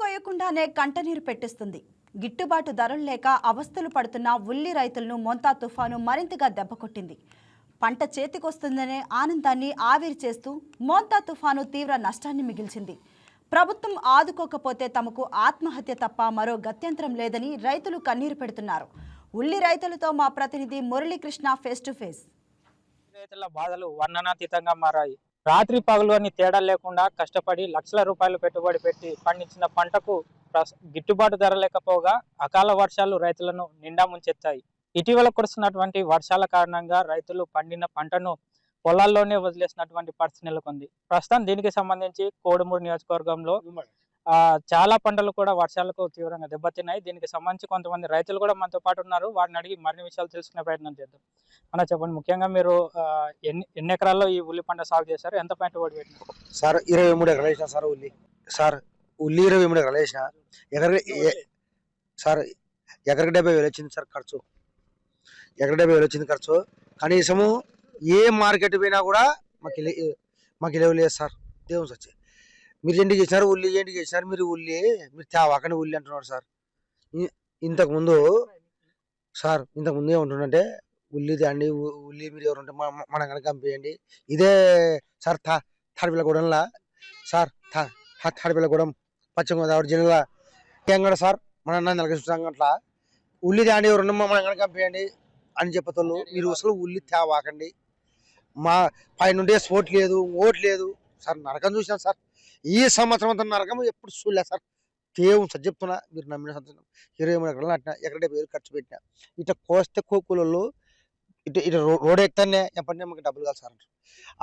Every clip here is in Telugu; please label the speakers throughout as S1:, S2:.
S1: కొయ్యకుండానే కంటనీరు పెట్టిస్తుంది. గిట్టుబాటు ధరలు లేక అవస్థలు పడుతున్న ఉల్లి రైతులను మొంతా తుఫాను మరింతగా దెబ్బకొట్టింది పంట చేతికొస్తుందనే ఆనందాన్ని ఆవిరి చేస్తూ మోంతా తుఫాను తీవ్ర నష్టాన్ని మిగిల్చింది. ప్రభుత్వం ఆదుకోకపోతే తమకు ఆత్మహత్య తప్ప మరో గత్యంతరం లేదని రైతులు కన్నీరు పెడుతున్నారు. ఉల్లి రైతులతో మా ప్రతినిధి మురళీకృష్ణ ఫేస్ టు ఫేస్.
S2: రైతుల బాధలు వర్ణనాతీతంగా మారాయి. రాత్రి పగలు అని తేడా లేకుండా కష్టపడి లక్షల రూపాయలు పెట్టుబడి పెట్టి పండించిన పంటకు గిట్టుబాటు ధర లేకపోగా అకాల వర్షాలు రైతులను నిండా ముంచెత్తాయి. ఇటీవల కురుస్తున్నటువంటి వర్షాల కారణంగా రైతులు పండిన పంటను పొలాల్లోనే వదిలేసినటువంటి పరిస్థితి నెలకొంది. ప్రస్తుతం దీనికి సంబంధించి కోడుమూరు నియోజకవర్గంలో చాలా పంటలు కూడా వర్షాలకు తీవ్రంగా దెబ్బతిన్నాయి. దీనికి సంబంధించి కొంతమంది రైతులు కూడా మనతో పాటు ఉన్నారు. వారిని అడిగి మరిన్ని విషయాలు తెలుసుకునే ప్రయత్నం చేద్దాం. అన్న చెప్పండి. ముఖ్యంగా మీరు ఎన్ని ఎన్ని ఎకరాల్లో ఈ ఉల్లి పంట సాగు చేశారు? ఎంత పెట్టుబడి పెట్టినారు?
S3: సార్ ఇరవై మూడు ఎకరాలు వేసిన సార్ ఉల్లి. సార్ ఉల్లి ఇరవై మూడు ఎకరాలు వేసిన ఎకర ఏ- సార్ ఎకరికి డెబ్బై వేలు వచ్చింది సార్ ఖర్చు. ఎకర డెబ్బై వేలు వచ్చింది ఖర్చు. కనీసము ఏ మార్కెట్ పోయినా కూడా మాకు మాకు లేదు సార్. దేవుని వచ్చి మీరు ఏంటి చేసినారు? ఉల్లి ఏంటి చేసినారు? మీరు ఉల్లి మీరు తేవాకని ఉల్లి అంటున్నారు సార్. ఇంతకుముందు సార్ ఇంతకుముందు ఏమంటుండంటే ఉల్లి తేండి ఉల్లి మీరు ఎవరుంటే మనం మన కనుక పంపించండి ఇదే సార్ తా తాడిపిల్లగూడెంలా సార్ తా తాడిపిల్లగూడెం పశ్చిమ గోదావరి జిల్లా ఏం కూడా సార్ మన నెలకి అట్లా ఉల్లి తేండి ఎవరున్నా మన కనుక పంపించండి అని చెప్పతోళ్ళు మీరు అసలు ఉల్లి తేవాకండి మా పైనుండే స్పోర్ట్ లేదు ఓట్ లేదు. సార్ నరకం చూసినాం సార్. ఈ సంవత్సరం అంతా నరకం ఎప్పుడు చూడలేదు సార్. దేవుని సార్ చెప్తున్నా మీరు నమ్మిన సంతోషం ఇరవై మూడు ఎకరాలు నాటినా ఎక్కడ డెబ్బై వేలు ఖర్చు పెట్టినా. ఇట్లా కోస్తే కోకులలో ఇటు ఇటు రోడ్ ఎక్కుతానే ఎప్పటినే మాకు డబ్బులు కాదు సార్ అంటారు.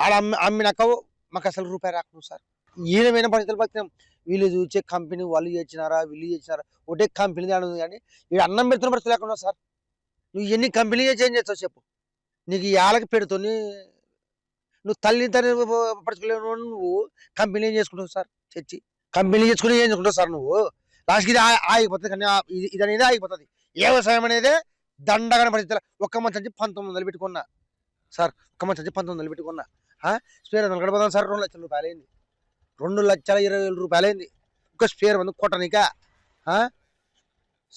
S3: ఆడ అమ్మి అమ్మినాక మాకు అసలు రూపాయి రాకుండా సార్. ఈయన పరిస్థితులు బతికాం వీళ్ళు చూసే కంపెనీ వాళ్ళు చేసినారా వీళ్ళు చేసినారా? ఒకటే కంపెనీ దాని ఉంది కానీ ఇక్కడ అన్నం పెడుతున్న పరిస్థితి లేకుండా సార్. నువ్వు ఎన్ని కంపెనీ చేంజ్ చేస్తావు చెప్పు. నీకు ఈ ఆలకి పెడుతుంది నువ్వు తల్లి తల్లి పరచుకోలేవు నువ్వు కంపెనీ ఏం చేసుకుంటావు సార్? చర్చి. కంపెనీ చేసుకుని ఏం చేసుకుంటావు సార్ నువ్వు? లాస్ట్కి ఇది ఆగిపోతుంది కానీ ఇది అనేది ఆగిపోతుంది. వ్యవసాయం అనేది దండగానే పరిస్థితి ఒక్క మంచి నుంచి పంతొమ్మిది వందలు పెట్టుకున్నా. సార్ ఒక్క మంచి నుంచి పంతొమ్మిది వందలు పెట్టుకున్నా. స్పేర్ వందలు గడపదాం సార్ రెండు లక్షల రూపాయలు అయింది. రెండు లక్షల ఇరవై వేల రూపాయలు అయింది. ఒక స్పేర్ మంది కొట్టనిక?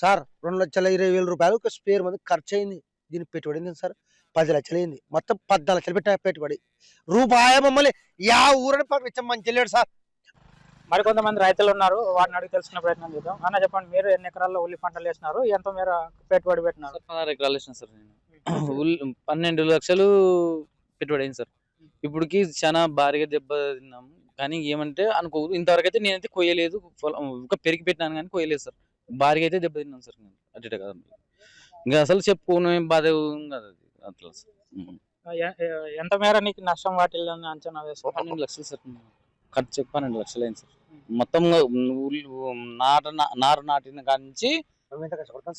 S3: సార్ రెండు లక్షల ఇరవై వేల రూపాయలు ఒక స్పేర్ మంది ఖర్చు అయింది దీనికి పెట్టుబడి సార్? పది లక్షలు అయింది. మొత్తం పద్నాలుగు లక్షలు పెట్టా పెట్టుబడి. రూపాయి మమ్మల్ని యా ఊరని పంపించాం మంచి వెళ్ళాడు సార్.
S2: మరి కొంతమంది రైతులు ఉన్నారు వారిని అడిగి తెలుసుకునే ప్రయత్నం చేద్దాం. అన్న చెప్పండి మీరు ఎన్ని ఎకరాల్లో ఉల్లి పంటలు వేసినారు? ఎంత మేర పెట్టుబడి పెట్టినారు?
S4: పదహారు ఎకరాలు వేసిన సార్ నేను. పన్నెండు లక్షలు పెట్టుబడి అయింది సార్. ఇప్పటికి చాలా భారీగా దెబ్బ తిన్నాం. కానీ ఏమంటే అనుకో ఇంతవరకు అయితే నేనైతే కొయ్యలేదు. ఇంకా పెరిగి పెట్టినాను కానీ కొయ్యలేదు సార్. భారీగా అయితే దెబ్బ తిన్నాను సార్ నేను. అటు ఇటు కాదు. ఇంకా అసలు చెప్పుకోను ఏం బాధ కాదు అది. అట్లా
S2: ఎంత మేర నీకు నష్టం వాటిల్లని అంచనా వేసుకో
S4: పన్నెండు లక్షలు సార్ ఖర్చు పన్నెండు లక్షలు అయింది సార్. మొత్తం ఉల్లి- నాట నారు నాటిన కాడి నుంచి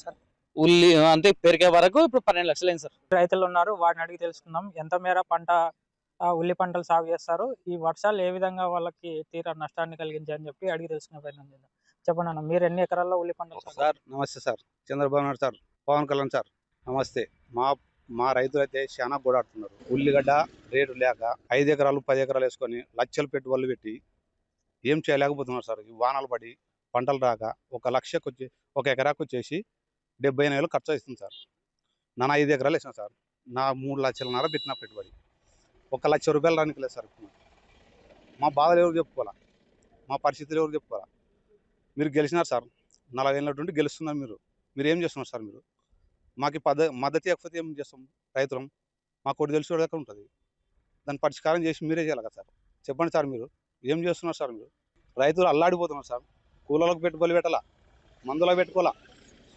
S3: సార్.
S4: ఉల్లి అంతే పెరిగే వరకు ఇప్పుడు పన్నెండు లక్షలు అయింది సార్.
S2: రైతులు ఉన్నారు వారిని అడిగి తెలుసుకుందాం. ఎంత మేర పంట ఆ, ఉల్లి పంటలు సాగు చేస్తారు? ఈ వర్షాలు ఏ విధంగా వాళ్ళకి తీర నష్టాన్ని కలిగించాయని చెప్పి అడిగి తెలుసుకునే ప్రయత్నం చేద్దాం. చెప్పండి అన్న మీరు ఎన్ని ఎకరాల్లో ఉల్లి పంటలు
S5: సార్ నమస్తే sir. Chandrababu Naidu sir Pawan Kalyan sir నమస్తే. మా మా రైతులు అయితే చాలా గోడాడుతున్నారు ఉల్లిగడ్డ రేటు లేక ఐదు ఎకరాలు పది ఎకరాలు వేసుకొని లక్షలు పెట్టుబడులు పెట్టి ఏం చేయలేకపోతున్నారు సార్. ఈ వానలు పడి పంటలు రాక ఒక లక్షకు వచ్చి ఒక ఎకరాకు వచ్చేసి డెబ్బై ఎనిమిది వేలు ఖర్చు అవుతుంది సార్. నా ఐదు ఎకరాలు వేసిన సార్. నా మూడు లక్షలన్నర పెట్టిన పెట్టుబడి. ఒక లక్ష రూపాయలు రానికి లేదు సార్ మా బాధలు ఎవరు చెప్పుకోవాలా? మా పరిస్థితులు ఎవరు చెప్పుకోవాలా? మీరు గెలిచినారు సార్. నలభై ఏళ్ళ నుండి గెలుస్తున్నారు మీరు. మీరు ఏం చేస్తున్నారు సార్ మీరు? మాకు పద మద్దతు ఇవ్వకపోతే ఏం చేస్తాం రైతులం? మాకు ఒకటి తెలిసి దగ్గర ఉంటుంది. దాన్ని పరిష్కారం చేసి మీరే చేయాలి కదా సార్. చెప్పండి సార్ మీరు. ఏం చేస్తున్నారు సార్ మీరు? రైతులు అల్లాడిపోతున్నారు సార్. కూలలకు పెట్టుబడి పెట్టాలా? మందులో పెట్టుకోవాలా?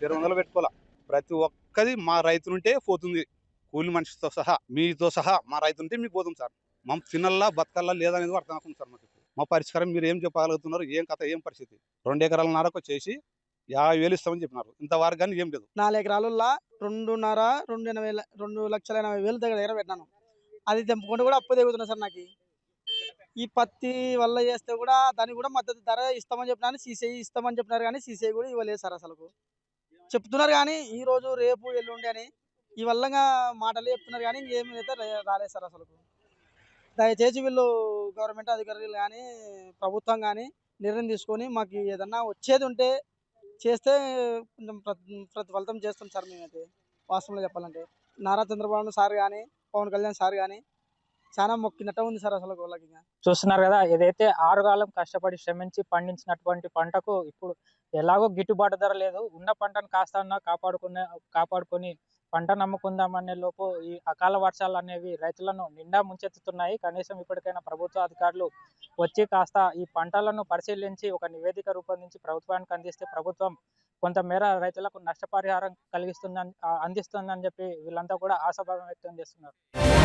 S5: ఇరవై వందలు పెట్టుకోవాలా? ప్రతి ఒక్కది మా రైతులుంటే పోతుంది. కూలి మనిషితో సహా మీతో సహా మా రైతుంటే మీకు పోతుంది సార్. మా తినల్లా బతకల్లా లేదనేది అర్థం అవుతుంది సార్ మాకు. మా పరిష్కారం మీరు ఏం చెప్పగలుగుతున్నారు ఏం కథ ఏం పరిస్థితి? రెండు ఎకరాల నరకు వచ్చేసి యాభై వేలు ఇస్తామని చెప్పినారు. ఇంతవరకు కానీ ఏం లేదు.
S6: నాలుగు ఎకరాలల్లో రెండున్నర రెండు ఎనభై రెండు లక్షల ఎనభై వేలు దగ్గర దగ్గర పెట్టినాను. అది తెంపుకుంటే కూడా అప్పు తెగుతున్నా సార్ నాకు. ఈ పత్తి వల్ల చేస్తే కూడా దానికి కూడా మద్దతు ధర ఇస్తామని చెప్పినాను సీసీఐ ఇస్తామని చెప్పినారు కానీ సీసీఐ కూడా ఇవ్వలేదు సార్ అసలు చెప్తున్నారు కానీ ఈ రోజు రేపు ఎల్లుండి అని ఈ వల్లంగా మాటలు చెప్తున్నారు కానీ ఇంకేమీ అయితే రాలేదు సార్ అసలు దయచేసి వీళ్ళు గవర్నమెంట్ అధికారులు కానీ ప్రభుత్వం కానీ నిర్ణయం తీసుకొని మాకు ఏదన్నా వచ్చేది ఉంటే చేస్తే కొంచెం ప్రతి ప్రతిఫలితం చేస్తాం సార్ మేమైతే వాస్తవంలో చెప్పాలంటే. నారా చంద్రబాబు సార్ కానీ పవన్ కళ్యాణ్ సార్ కానీ చాలా మొక్కినట్టు ఉంది సార్ అసలు వాళ్ళకి
S2: చూస్తున్నారు కదా ఏదైతే ఆరుగాలం కష్టపడి శ్రమించి పండించినటువంటి పంటకు ఇప్పుడు ఎలాగో గిట్టుబాటు ధర లేదు. ఉన్న పంటను కాస్త కాపాడుకునే కాపాడుకొని పంట నమ్ముకుందామనే లోపు ఈ అకాల వర్షాలు అనేవి రైతులను నిండా ముంచెత్తుతున్నాయి. కనీసం ఇప్పటికైనా ప్రభుత్వ అధికారులు వచ్చి కాస్త ఈ పంటలను పరిశీలించి ఒక నివేదిక రూపొందించి ప్రభుత్వానికి అందిస్తే ప్రభుత్వం కొంతమేర రైతులకు నష్టపరిహారం కలిగిస్తుందని అందిస్తుందని చెప్పి వీళ్ళంతా కూడా ఆశాభావం వ్యక్తం చేస్తున్నారు.